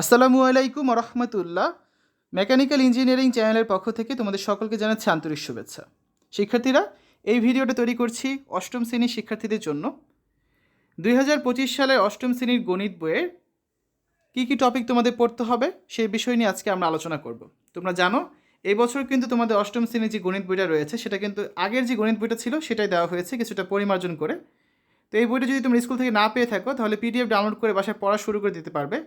আসসালামু আলাইকুম রহমতুল্লাহ mechanical engineering চ্যানেলের পক্ষ থেকে তোমাদের সকলকে জানাচ্ছি আন্তরিক শুভেচ্ছা। শিক্ষার্থীরা, এই ভিডিওটা তৈরি করছি অষ্টম শ্রেণির শিক্ষার্থীদের জন্য। দুই হাজার পঁচিশ সালের অষ্টম শ্রেণির গণিত বইয়ের কী কী টপিক তোমাদের পড়তে হবে সেই বিষয় নিয়ে আজকে আমরা আলোচনা করব। তোমরা জানো, এই বছর কিন্তু তোমাদের অষ্টম শ্রেণির যে গণিত বইটা রয়েছে, সেটা কিন্তু আগের যে গণিত বইটা ছিল, সেটাই দেওয়া হয়েছে কিছুটা পরিমার্জন করে। তো এই বইটা যদি তোমরা স্কুল থেকে না পেয়ে থাকো, তাহলে পিডিএফ ডাউনলোড করে বাসায় পড়া শুরু করে দিতে পারবে।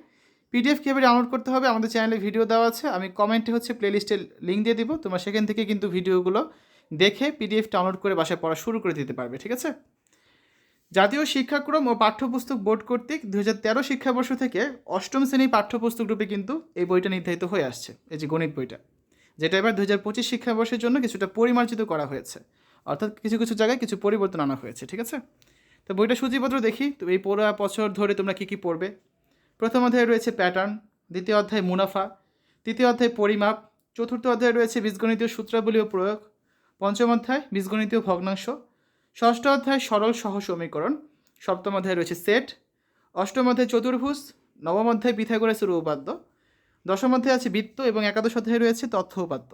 পিডিএফ কীভাবে ডাউনলোড করতে হবে? আমাদের চ্যানেলে ভিডিও দেওয়া আছে। আমি কমেন্টে হচ্ছে প্লেলিস্টের লিঙ্ক দিয়ে দিব। তোমরা সেখান থেকে কিন্তু ভিডিওগুলো দেখে পিডিএফ ডাউনলোড করে বাসায় পড়া শুরু করে দিতে পারবে, ঠিক আছে? জাতীয় শিক্ষাক্রম ও পাঠ্যপুস্তক বোর্ড কর্তৃক দু হাজার তেরো শিক্ষাবর্ষ থেকে অষ্টম শ্রেণির পাঠ্যপুস্তক রূপে কিন্তু এই বইটা নির্ধারিত হয়ে আসছে। এই যে গণিত বইটা, যেটা এবার দু হাজার পঁচিশ শিক্ষাবর্ষের জন্য কিছুটা পরিমার্জিত করা হয়েছে। অর্থাৎ কিছু কিছু জায়গায় কিছু পরিবর্তন আনা হয়েছে, ঠিক আছে? তো বইটা সূচিপত্র দেখি। তো এই পড়া বছর ধরে তোমরা কী কী পড়বে? প্রথম অধ্যায়ে রয়েছে প্যাটার্ন দ্বিতীয় অধ্যায় মুনাফা, তৃতীয় অধ্যায় পরিমাপ, চতুর্থ অধ্যায়ে রয়েছে বীজগণিতীয় সূত্রাবলী ও প্রয়োগ, পঞ্চম অধ্যায় বীজগণিতীয় ভগ্নাংশ, ষষ্ঠ অধ্যায় সরল সহ সমীকরণ, সপ্তম অধ্যায়ে রয়েছে সেট অষ্টম অধ্যায় চতুর্ভুজ, নবম অধ্যায় পিথাগোরাসের উপাদ্য দশম অধ্যায়ে আছে বৃত্ত এবং একাদশ অধ্যায়ে রয়েছে তথ্য উপাদ্য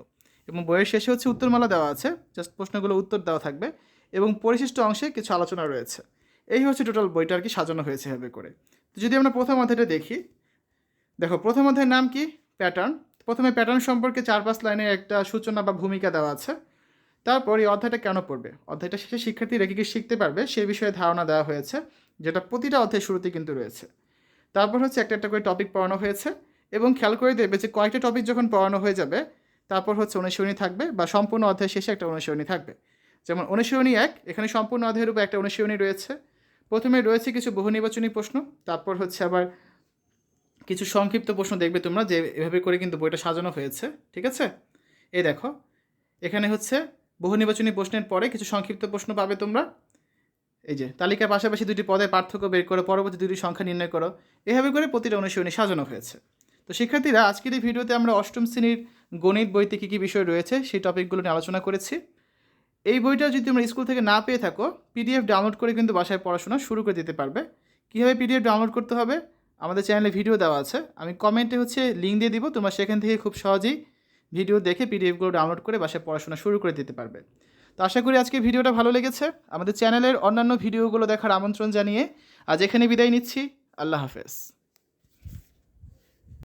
এবং বইয়ের শেষে হচ্ছে উত্তরমালা দেওয়া আছে জাস্ট প্রশ্নগুলো উত্তর দেওয়া থাকবে এবং পরিশিষ্ট অংশে কিছু আলোচনা রয়েছে। এই হচ্ছে টোটাল বইটা আর কি সাজানো হয়েছে এভাবে করে। তো যদি আমরা প্রথম অধ্যায়টা দেখি, দেখো প্রথম অধ্যায়ের নাম কি? প্যাটার্ন প্রথমে প্যাটার্ন সম্পর্কে চার পাঁচ লাইনের একটা সূচনা বা ভূমিকা দেওয়া আছে। তারপর এই অধ্যায়টা কেন পড়বে? অধ্যায়টা শেষে শিক্ষার্থীরা কী কী শিখতে পারবে? সেই বিষয়ে ধারণা দেওয়া হয়েছে, যেটা প্রতিটা অধ্যায় শুরুতে কিন্তু রয়েছে। তারপর হচ্ছে একটা একটা করে টপিক পড়ানো হয়েছে এবং খেয়াল করে দেবে যে কয়েকটা টপিক যখন পড়ানো হয়ে যাবে, তারপর হচ্ছে অনুশীলনী থাকবে বা সম্পূর্ণ অধ্যায় শেষে একটা অনুশীলনী থাকবে। যেমন অনুশীলনী এক, এখানে সম্পূর্ণ অধ্যায়ের উপর একটা অনুশীলনী রয়েছে। প্রথমে রয়েছে কিছু বহু নির্বাচনী প্রশ্ন, তারপর হচ্ছে আবার কিছু সংক্ষিপ্ত প্রশ্ন দেখবে তোমরা যে এভাবে করে কিন্তু বইটা সাজানো হয়েছে, ঠিক আছে? এ দেখো, এখানে হচ্ছে বহু নির্বাচনী প্রশ্নের পরে কিছু সংক্ষিপ্ত প্রশ্ন পাবে তোমরা। এই যে, তালিকার পাশাপাশি দুটি পদের পার্থক্য বের করো, পরবর্তী দুটি সংখ্যা নির্ণয় করো। এভাবে করে প্রতিটা অনুশীলনী সাজানো হয়েছে। তো শিক্ষার্থীরা, আজকের এই ভিডিওতে আমরা অষ্টম শ্রেণির গণিত বইতে কী কী বিষয় রয়েছে সেই টপিকগুলো নিয়ে আলোচনা করেছি। এই বইটা যদি তোমরা স্কুল থেকে না পেয়ে থাকো পিডিএফ ডাউনলোড করে কিন্তু বাসায় পড়াশোনা শুরু করে দিতে পারবে। কীভাবে পিডিএফ ডাউনলোড করতে হবে? আমাদের চ্যানেলে ভিডিও দেওয়া আছে। আমি কমেন্টে হচ্ছে লিঙ্ক দিয়ে দিব, তোমরা সেখান থেকে খুব সহজেই ভিডিও দেখে পিডিএফগুলো ডাউনলোড করে বাসায় পড়াশোনা শুরু করে দিতে পারবে। তো আশা করি আজকে ভিডিওটা ভালো লেগেছে। আমাদের চ্যানেলের অন্যান্য ভিডিওগুলো দেখার আমন্ত্রণ জানিয়ে আজ এখানে বিদায় নিচ্ছি। আল্লাহ হাফেজ।